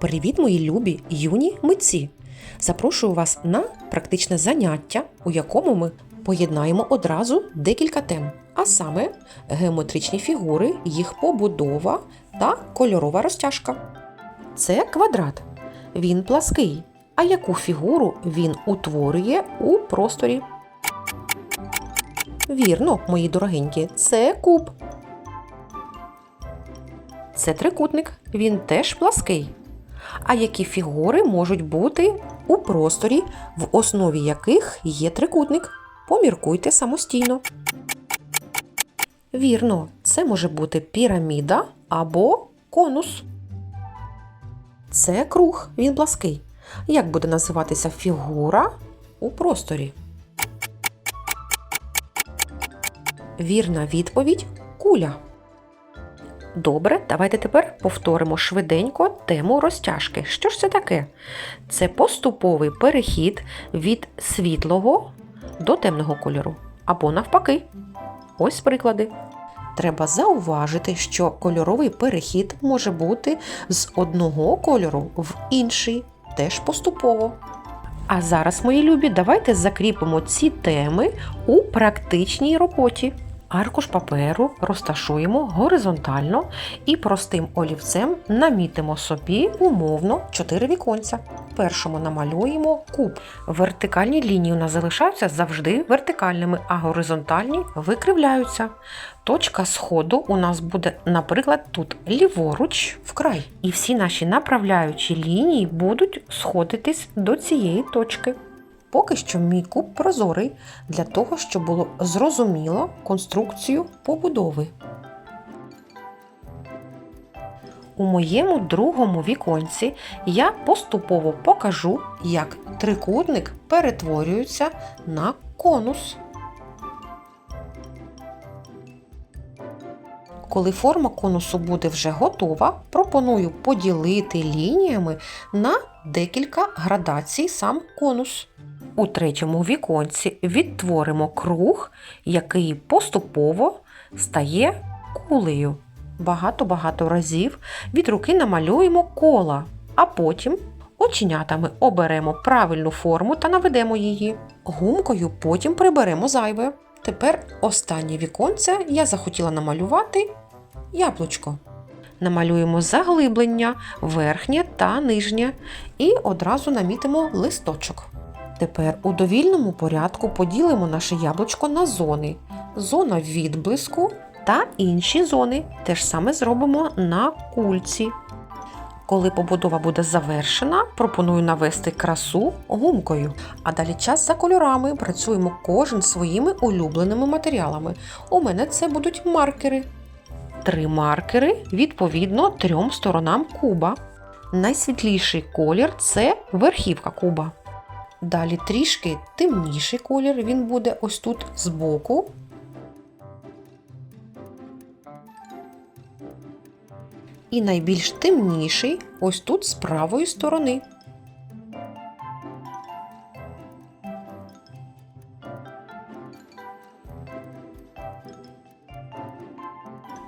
Привіт, мої любі юні митці! Запрошую вас на практичне заняття, у якому ми поєднаємо одразу декілька тем, а саме геометричні фігури, їх побудова та кольорова розтяжка. Це квадрат. Він плаский. А яку фігуру він утворює у просторі? Вірно, мої дорогенькі, це куб. Це трикутник. Він теж плаский. А які фігури можуть бути у просторі, в основі яких є трикутник? Поміркуйте самостійно. Вірно, це може бути піраміда або конус. Це круг, він плаский. Як буде називатися фігура у просторі? Вірна відповідь куля. Добре, давайте тепер повторимо швиденько тему розтяжки. Що ж це таке? Це поступовий перехід від світлого до темного кольору. Або навпаки. Ось приклади. Треба зауважити, що кольоровий перехід може бути з одного кольору в інший, теж поступово. А зараз, мої любі, давайте закріпимо ці теми у практичній роботі. Аркуш паперу розташуємо горизонтально і простим олівцем намітимо собі умовно 4 віконця. Першому намалюємо куб. Вертикальні лінії у нас залишаються завжди вертикальними, а горизонтальні викривляються. Точка сходу у нас буде, наприклад, тут ліворуч вкрай. І всі наші направляючі лінії будуть сходитись до цієї точки. Поки що мій куб прозорий для того, щоб було зрозуміло конструкцію побудови. У моєму другому віконці я поступово покажу, як трикутник перетворюється на конус. Коли форма конусу буде вже готова, пропоную поділити лініями на декілька градацій сам конус. У третьому віконці відтворимо круг, який поступово стає кулею. Багато-багато разів від руки намалюємо кола, а потім оченятами оберемо правильну форму та наведемо її. Гумкою потім приберемо зайве. Тепер останнє віконце я захотіла намалювати яблучко. Намалюємо заглиблення, верхнє та нижнє, і одразу намітимо листочок. Тепер у довільному порядку поділимо наше яблучко на зони: зона відблиску та інші зони. Те ж саме зробимо на кульці. Коли побудова буде завершена, пропоную навести красу гумкою. А далі час за кольорами. Працюємо кожен своїми улюбленими матеріалами. У мене це будуть маркери. Три маркери відповідно трьом сторонам куба. Найсвітліший колір це верхівка куба. Далі трішки темніший колір, він буде ось тут збоку. І найбільш темніший ось тут з правої сторони.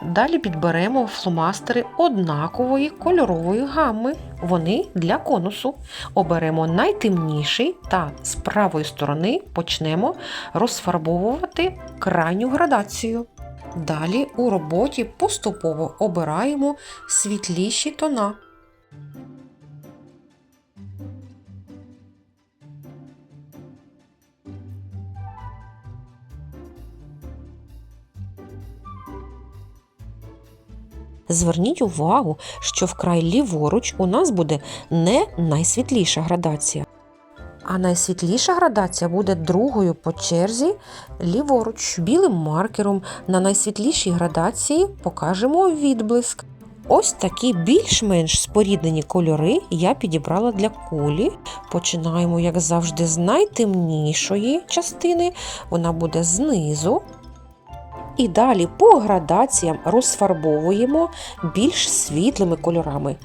Далі підберемо фломастери однакової кольорової гамми. Вони для конусу. Оберемо найтемніший та з правої сторони почнемо розфарбовувати крайню градацію. Далі у роботі поступово обираємо світліші тона. Зверніть увагу, що вкрай ліворуч у нас буде не найсвітліша градація. А найсвітліша градація буде другою по черзі ліворуч. Білим маркером на найсвітлішій градації покажемо відблиск. Ось такі більш-менш споріднені кольори я підібрала для кулі. Починаємо, як завжди, з найтемнішої частини, вона буде знизу. І далі по градаціям розфарбовуємо більш світлими кольорами.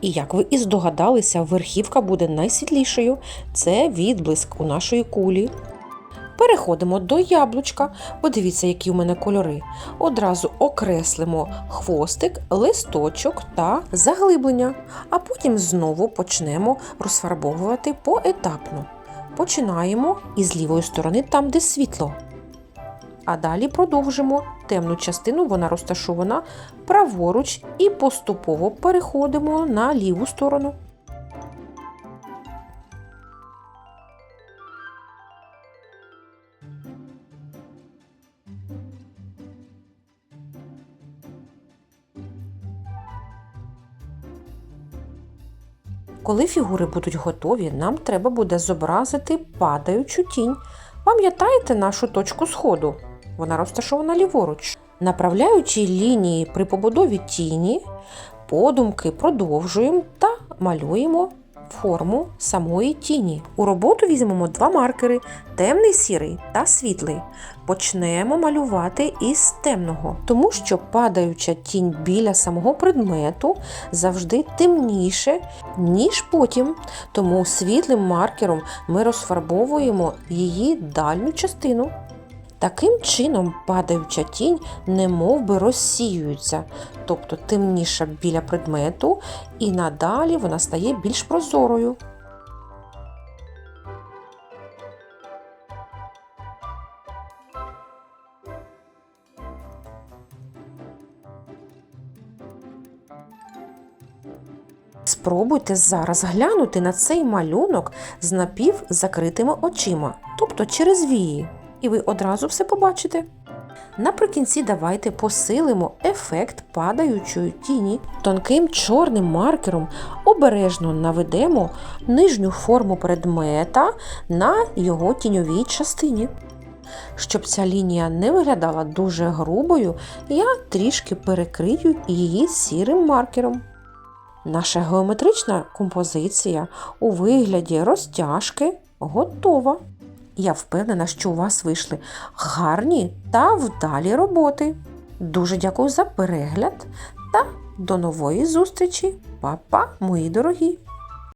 І як ви і здогадалися, верхівка буде найсвітлішою. Це відблиск у нашої кулі. Переходимо до яблучка. Подивіться, які у мене кольори. Одразу окреслимо хвостик, листочок та заглиблення, а потім знову почнемо розфарбовувати поетапно. Починаємо із лівої сторони, там, де світло. А далі продовжимо темну частину, вона розташована праворуч, і поступово переходимо на ліву сторону. Коли фігури будуть готові, нам треба буде зобразити падаючу тінь. Пам'ятаєте нашу точку сходу? Вона розташована ліворуч. Направляючи лінії при побудові тіні, подумки продовжуємо та малюємо форму самої тіні. У роботу візьмемо два маркери темний сірий та світлий. Почнемо малювати із темного, тому що падаюча тінь біля самого предмету завжди темніше, ніж потім. Тому світлим маркером ми розфарбовуємо її дальню частину. Таким чином падаюча тінь немов би розсіюється, тобто темніша біля предмету, і надалі вона стає більш прозорою. Спробуйте зараз глянути на цей малюнок з напівзакритими очима, тобто через вії, і ви одразу все побачите. Наприкінці давайте посилимо ефект падаючої тіні. Тонким чорним маркером обережно наведемо нижню форму предмета на його тіньовій частині. Щоб ця лінія не виглядала дуже грубою, я трішки перекрию її сірим маркером. Наша геометрична композиція у вигляді розтяжки готова. Я впевнена, що у вас вийшли гарні та вдалі роботи. Дуже дякую за перегляд та до нової зустрічі, Па-па, мої дорогі!